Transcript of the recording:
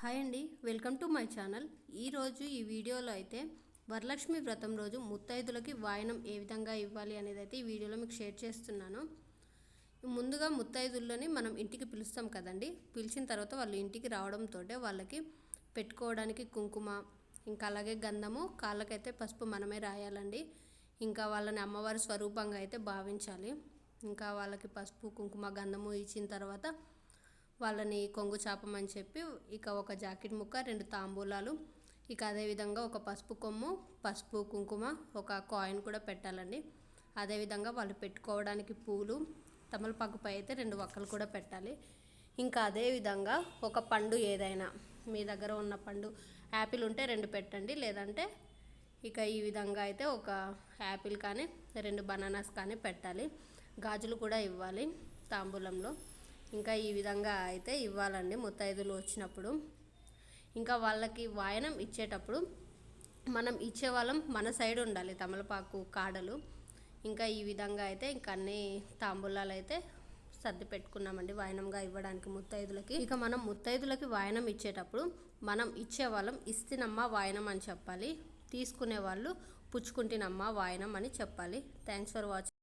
Hi అండి welcome to my channel. ఈరోజు ఈ వీడియోలో అయితే వరలక్ష్మి వ్రతం రోజు ముత్తైదులకి వాయనం ఏ విధంగా ఇవ్వాలి అనేది అయితే ఈ వీడియోలో మీకు షేర్ చేస్తున్నాను. ముందుగా ముత్తైదుల్లోని మనం ఇంటికి పిలుస్తాం కదండి. పిలిచిన తర్వాత వాళ్ళు ఇంటికి రావడంతో వాళ్ళకి పెట్టుకోవడానికి కుంకుమ ఇంకా అలాగే గంధము కాళ్ళకైతే పసుపు మనమే రాయాలండి. ఇంకా వాళ్ళని అమ్మవారి స్వరూపంగా అయితే భావించాలి. ఇంకా వాళ్ళకి పసుపు కుంకుమ గంధము ఇచ్చిన తర్వాత వాళ్ళని కొంగు చాపమని చెప్పి ఇక ఒక జాకెట్ ముక్క రెండు తాంబూలాలు ఇక అదేవిధంగా ఒక పసుపు కొమ్ము పసుపు కుంకుమ ఒక కాయిన్ కూడా పెట్టాలండి. అదేవిధంగా వాళ్ళు పెట్టుకోవడానికి పూలు తమలపాకుపై అయితే రెండు వక్కలు కూడా పెట్టాలి. ఇంకా అదేవిధంగా ఒక పండు ఏదైనా మీ దగ్గర ఉన్న పండు యాపిల్ ఉంటే రెండు పెట్టండి. లేదంటే ఇక ఈ విధంగా అయితే ఒక యాపిల్ కానీ రెండు బనానాస్ కానీ పెట్టాలి. గాజులు కూడా ఇవ్వాలి తాంబూలంలో. ఇంకా ఈ విధంగా అయితే ఇవ్వాలండి ముత్తైదులు వచ్చినప్పుడు. ఇంకా వాళ్ళకి వాయనం ఇచ్చేటప్పుడు మనం ఇచ్చే వాళ్ళం మన సైడ్ ఉండాలి తమలపాకు కాడలు. ఇంకా ఈ విధంగా అయితే ఇంకా అన్ని తాంబూలాలు అయితే సర్ది పెట్టుకున్నామండి వాయనంగా ఇవ్వడానికి ముత్తైదులకి. ఇక మనం ముత్తైదులకి వాయనం ఇచ్చేటప్పుడు మనం ఇచ్చే వాళ్ళం ఇస్తినమ్మ వాయనం అని చెప్పాలి తీసుకునే వాళ్ళు పుచ్చుకుంటేనమ్మా వాయనం అని చెప్పాలి. Thanks for watching